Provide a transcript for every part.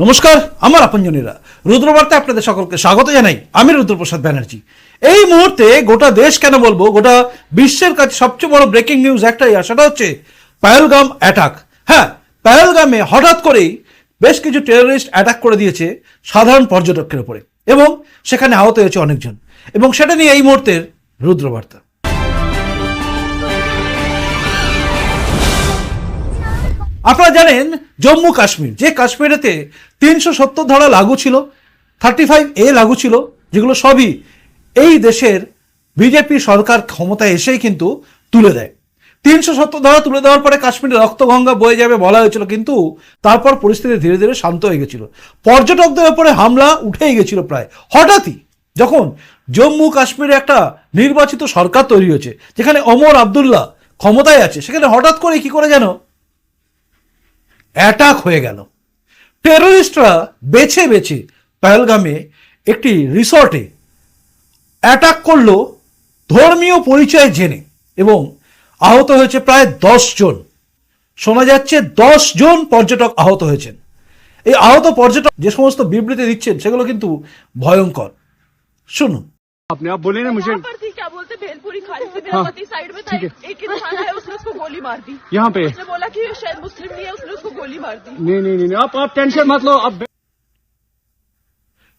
নমস্কার, আমার আপনজনীরা। রুদ্রবার্তায় আপনাদের সকলকে স্বাগত জানাই। আমি রুদ্রপ্রসাদ ব্যানার্জি। এই মুহূর্তে গোটা দেশ কেন বলব? গোটা বিশ্বের কাছে সবচেয়ে বড় ব্রেকিং নিউজ একটাই, আর সেটা হচ্ছে পায়েলগাম অ্যাটাক হ্যাঁ পায়েলগামে হঠাৎ করেই বেশ কিছু টেররিস্ট অ্যাটাক করে দিয়েছে সাধারণ পর্যটকের উপরে। এবং সেখানে আহত হয়েছে অনেকজন। এবং সেটা নিয়ে এই মুহূর্তের রুদ্রবার্তা। আপনারা জানেন জম্মু কাশ্মীর, যে কাশ্মীরেতে তিনশো সত্তর ধারা লাগু ছিল থার্টি ফাইভ এ লাগু ছিল, যেগুলো সবই এই দেশের বিজেপি সরকার ক্ষমতায় এসেই কিন্তু তুলে দেয়। তিনশো সত্তর ধারা তুলে দেওয়ার পরে কাশ্মীরে রক্তগঙ্গা বয়ে যাবে বলা হয়েছিল, কিন্তু তারপর পরিস্থিতি ধীরে ধীরে শান্ত হয়ে গেছিল। পর্যটকদের ওপরে হামলা উঠেই গেছিল প্রায়। হঠাৎই যখন জম্মু কাশ্মীরে একটা নির্বাচিত সরকার তৈরি হয়েছে, যেখানে অমর আবদুল্লাহ ক্ষমতায় আছে, সেখানে হঠাৎ করে কি করে যেন অ্যাটাক হয়ে গেল। টেরোরিস্টরা বেছে বেছে পহলগামে একটি রিসর্টে অ্যাটাক করল ধর্মীয় পরিচয় জেনে এবং আহত হয়েছে প্রায় দশ জন। শোনা যাচ্ছে দশ জন পর্যটক আহত হয়েছেন। এই আহত পর্যটক যে সমস্ত বিবৃতি দিচ্ছেন সেগুলো কিন্তু ভয়ঙ্কর। শুনুন। আপনি বলেন मेरा हाँ, पति साइड में था ठीक है। एक इंसान आया उसने उसको गोली मार दी यहाँ पे उसने बोला कि ये शायद मुस्लिम नहीं है उसने उसको गोली मार दी नहीं नहीं नहीं नहीं, आप आप टेंशन मत लो आप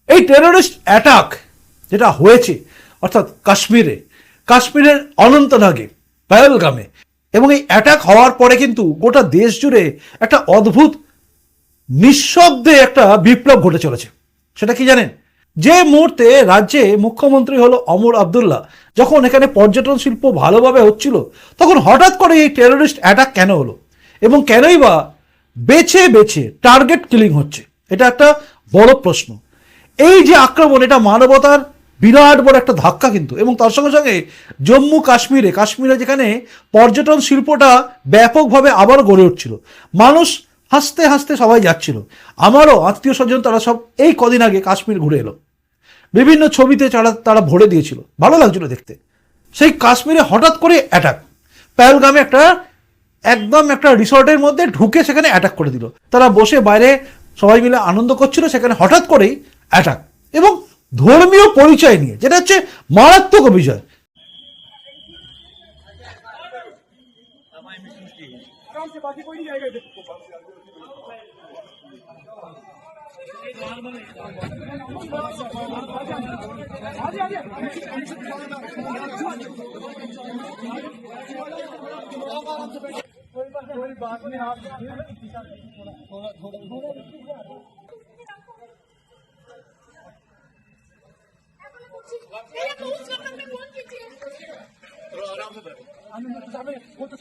এই টেররিস্ট অ্যাটাক যেটা হয়েছে অর্থাৎ কাশ্মীরে কাশ্মীরের অনন্তনাগে পহলগামে এবং এই অ্যাটাক হওয়ার পরে কিন্তু গোটা দেশ জুড়ে একটা অদ্ভুত নিঃশব্দে একটা বিপ্লব ঘটে চলেছে সেটা কি জানেন যে মুহূর্তে রাজ্যে মুখ্যমন্ত্রী হলো অমর আবদুল্লাহ, যখন এখানে পর্যটন শিল্প ভালোভাবে হচ্ছিল, তখন হঠাৎ করে এই টেররিস্ট অ্যাটাক কেন হলো? এবং কেনই বা বেছে বেছে টার্গেট কিলিং হচ্ছে? এটা একটা বড় প্রশ্ন। এই যে আক্রমণ, এটা মানবতার বিরাট বড় একটা ধাক্কা কিন্তু। এবং তার সঙ্গে সঙ্গে জম্মু কাশ্মীরে কাশ্মীরে যেখানে পর্যটন শিল্পটা ব্যাপকভাবে আবার গড়ে উঠছিল, মানুষ হাসতে হাসতে সবাই যাচ্ছিল। আমারও আত্মীয় স্বজন তারা সব এই কদিন আগে কাশ্মীর ঘুরে এলো। বিভিন্ন ছবিতে তারা তারা ভরে দিয়েছিল। ভালো লাগছিল দেখতে। সেই কাশ্মীরে হঠাৎ করে অ্যাটাক প্যালগামে একটা, একদম একটা রিসর্টের মধ্যে ঢুকে সেখানে অ্যাটাক করে দিল। তারা বসে বাইরে সবাই মিলে আনন্দ করছিল, সেখানে হঠাৎ করেই অ্যাটাক এবং ধর্মীয় পরিচয় নিয়ে, যেটা হচ্ছে মারাত্মক অভিযোগ। कोई बात नहीं आप थोड़ा थोड़ा आराम से बैठो वो तो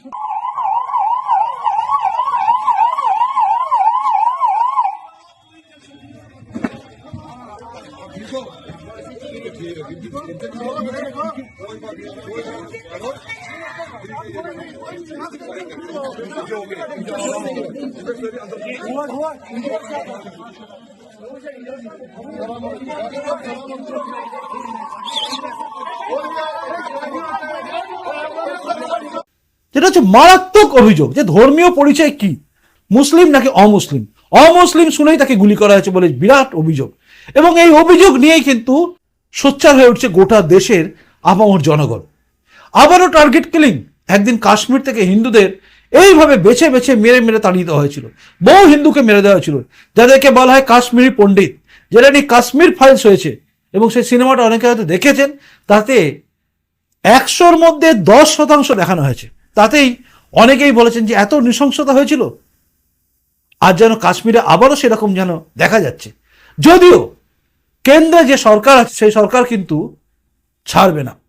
যেটা হচ্ছে মারাত্মক অভিযোগ যে ধর্মীয় পরিচয় কি? মুসলিম নাকি অমুসলিম? অমুসলিম শুনেই তাকে গুলি করা হয়েছে বলে বিরাট অভিযোগ। এবং এই অভিযোগ নিয়েই কিন্তু সোচ্চার হয়ে উঠছে গোটা দেশের আপামর জনগণ। আবারও টার্গেট কিলিং একদিন কাশ্মীর থেকে হিন্দুদের এইভাবে বেছে বেছে মেরে মেরে তাড়িয়ে দেওয়া হয়েছিল। বহু হিন্দুকে মেরে দেওয়া হয়েছিল। যাদেরকে বলা হয় কাশ্মীরি পণ্ডিত। যেটা নিয়ে কাশ্মীর ফাইলস হয়েছে এবং সেই সিনেমাটা অনেকে হয়তো দেখেছেন, তাতে একশোর মধ্যে দশ শতাংশ দেখানো হয়েছে। তাতেই অনেকেই বলেছেন যে এত নৃশংসতা হয়েছিল। আর যেন কাশ্মীরে আবারও সেরকম যেন দেখা যাচ্ছে। যদিও কেন্দ্রে যে সরকার আছে, সেই সরকার কিন্তু ছাড়বে না।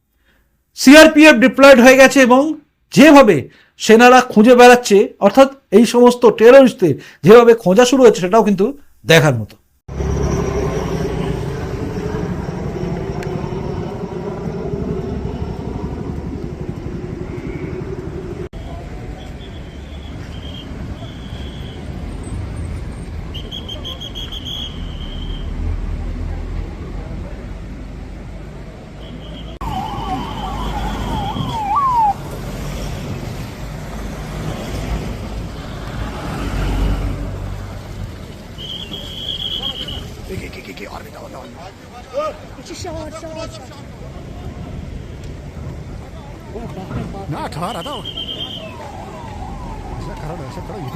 সিআরপিএফ ডিপ্লয়েড হয়ে গেছে এবং যেভাবে সেনারা খুঁজে বেড়াচ্ছে, অর্থাৎ এই সমস্ত টেররিস্টদের যেভাবে খোঁজা শুরু হয়েছে, সেটাও কিন্তু দেখার মতো। なあ変わらだわ朝からの朝から指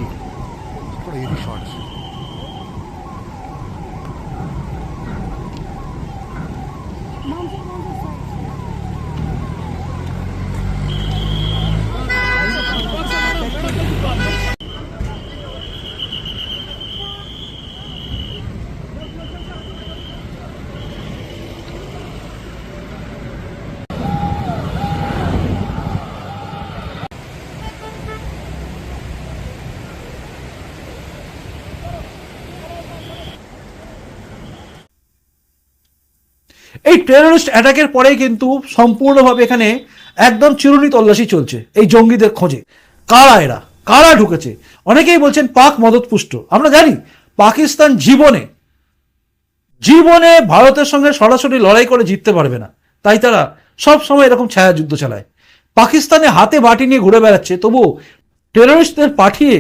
これ指変わるし Mom, এই টেররিস্ট অ্যাটাকের পরেই কিন্তু সম্পূর্ণভাবে এখানে একদম চিরুনি তল্লাশি চলছে, এই জঙ্গিদের খোঁজে। কারা এরা? কারা ঢুকেছে? অনেকেই বলছেন পাক মদতপুষ্ট। আমরা জানি, পাকিস্তান জীবনে জীবনে ভারতের সঙ্গে সরাসরি লড়াই করে জিততে পারবে না। তাই তারা সব সময় এরকম ছায়া যুদ্ধ চালায়। পাকিস্তানে হাতে বাটি নিয়ে ঘুরে বেড়াচ্ছে, তবুও টেররিস্টদের পাঠিয়ে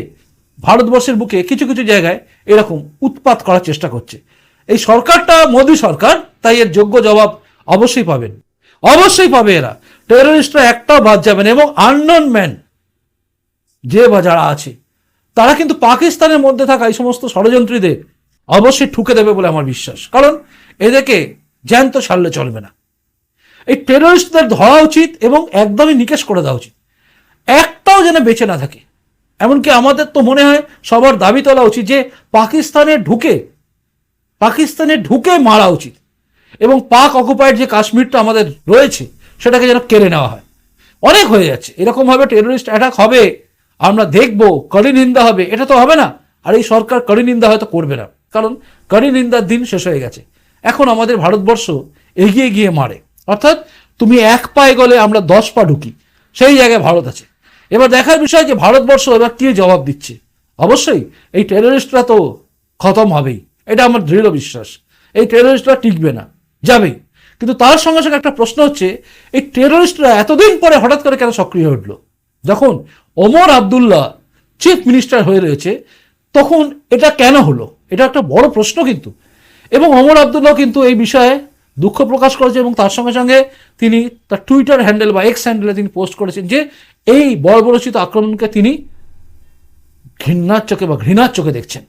ভারতবর্ষের বুকে কিছু কিছু জায়গায় এরকম উৎপাত করার চেষ্টা করছে। এই সরকারটা মোদী সরকার, তাই এর যোগ্য জবাব অবশ্যই পাবেন। অবশ্যই পাবে এরা। টেররিস্টরা একটাও বাদ যাবেন এবং আননন ম্যান যে বা যারা আছে, তারা কিন্তু পাকিস্তানের মধ্যে থাকা এই সমস্ত ষড়যন্ত্রীদের অবশ্যই ঠুকে দেবে বলে আমার বিশ্বাস। কারণ এদেরকে জ্যান্ত ছাড়লে চলবে না। এই টেররিস্টদের ধরা উচিত এবং একদমই নিকেশ করে দেওয়া উচিত। একটাও যেন বেঁচে না থাকে। এমনকি আমাদের তো মনে হয় সবার দাবি তোলা উচিত যে পাকিস্তানে ঢুকে পাকিস্তানে ঢুকে মারা উচিত। এবং পাক অকুপাইড যে কাশ্মীরটা আমাদের রয়েছে, সেটাকে যেন কেড়ে নেওয়া হয়। অনেক হয়ে যাচ্ছে। এরকমভাবে টেররিস্ট অ্যাটাক হবে, আমরা দেখব, কড়ি নিন্দা হবে, এটা তো হবে না। আর এই সরকার কড়ি নিন্দা হয়তো করবে না। কারণ কড়ি নিন্দার দিন শেষ হয়ে গেছে। এখন আমাদের ভারতবর্ষ এগিয়ে গিয়ে মারে। অর্থাৎ তুমি এক পায়ে গলে আমরা দশ পা ঢুকি। সেই জায়গায় ভারত আছে। এবার দেখার বিষয় যে ভারতবর্ষ এবার কে জবাব দিচ্ছে? অবশ্যই এই টেররিস্টরা তো খতম হবেই। এটা আমার দৃঢ় বিশ্বাস। এই টেররিস্টরা টিকবে না, যাবেই। কিন্তু তার সঙ্গে সঙ্গে একটা প্রশ্ন হচ্ছে, এই টেররিস্টরা এতদিন পরে হঠাৎ করে কেন সক্রিয় উঠল? যখন ওমর আবদুল্লাহ চিফ মিনিস্টার হয়ে রয়েছে, তখন এটা কেন হলো? এটা একটা বড় প্রশ্ন কিন্তু। এবং ওমর আবদুল্লাহ কিন্তু এই বিষয়ে দুঃখ প্রকাশ করেছে এবং তার সঙ্গে সঙ্গে তিনি তার টুইটার হ্যান্ডেল বা এক্স হ্যান্ডেলে তিনি পোস্ট করেছেন যে, এই বর্বরচিত আক্রমণকে তিনি ঘৃণার চোখে বা ঘৃণার চোখে দেখছেন।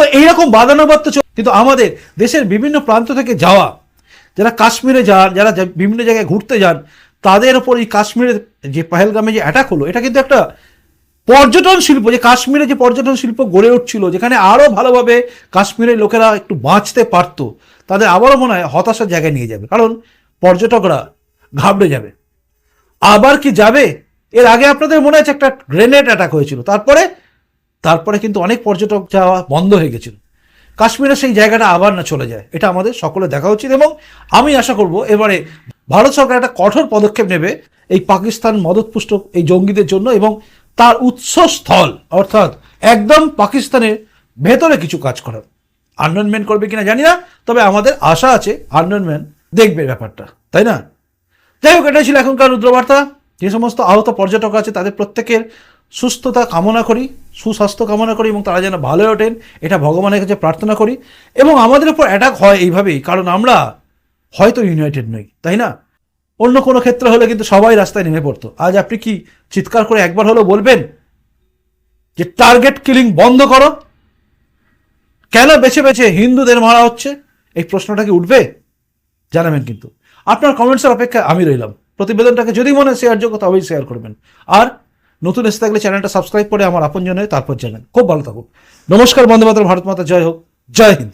তো এইরকম বাদানুবাদ তো কিন্তু আমাদের দেশের বিভিন্ন প্রান্ত থেকে যাওয়া, যারা কাশ্মীরে যান, যারা বিভিন্ন জায়গায় ঘুরতে যান, তাদের ওপর এই কাশ্মীরের যে পহেলগামে যে অ্যাটাক হলো, এটা কিন্তু একটা পর্যটন শিল্প, যে কাশ্মীরে যে পর্যটন শিল্প গড়ে উঠছিল, যেখানে আরও ভালোভাবে কাশ্মীরের লোকেরা একটু বাঁচতে পারতো, তাদের আবারও মনে হয় হতাশার জায়গায় নিয়ে যাবে। কারণ পর্যটকরা ঘাবড়ে যাবে। আবার কি যাবে? এর আগে আপনাদের মনে আছে একটা গ্রেনেড অ্যাটাক হয়েছিল, তারপরে তারপরে কিন্তু অনেক পর্যটক যাওয়া বন্ধ হয়ে গেছিল। কাশ্মীরে সেই জায়গাটা আবার না চলে যায়। এটা আমাদের সকলে দেখা উচিত এবং আমি আশা করব এবারে ভারত সরকার একটা কঠোর পদক্ষেপ নেবে এই পাকিস্তান মদতপুষ্ট এই জঙ্গিদের জন্য এবং তার উৎসস্থল, অর্থাৎ একদম পাকিস্তানের ভেতরে কিছু কাজ করার। আননম্যান করবে কিনা জানি না, তবে আমাদের আশা আছে আননম্যান দেখবে ব্যাপারটা, তাই না? যাই হোক, এটাই ছিল এখনকার রুদ্রবার্তা। যে সমস্ত আহত পর্যটক আছে, তাদের প্রত্যেকের সুস্থতা কামনা করি। সুস্বাস্থ্য কামনা করি এবং তারা যেন ভালো ওঠেন, এটা ভগবানের কাছে প্রার্থনা করি। এবং আমাদের উপর অ্যাটাক হয় এইভাবেই, কারণ আমরা হয়তো ইউনাইটেড নই, তাই না? অন্য কোনো ক্ষেত্রে হলে কিন্তু সবাই রাস্তায় নেমে পড়তো। আজ আপনি কি চিৎকার করে একবার হলেও বলবেন যে টার্গেট কিলিং বন্ধ করো কেন বেছে বেছে হিন্দুদের মারা হচ্ছে? এই প্রশ্নটা কি উঠবে? জানাবেন কিন্তু। আপনার কমেন্টসের অপেক্ষায় আমি রইলাম। প্রতিবেদনটাকে যদি মনে শেয়ার যোগ্য তবেই শেয়ার করবেন। আর নতুন এসে থাকলে চ্যানেলটা সাবস্ক্রাইব করে আমার আপন জনে তারপর জানেন। খুব ভালো থাকুন। নমস্কার বন্ধু মাতরম, ভারত মাতা, জয় হোক। জয় হিন্দ।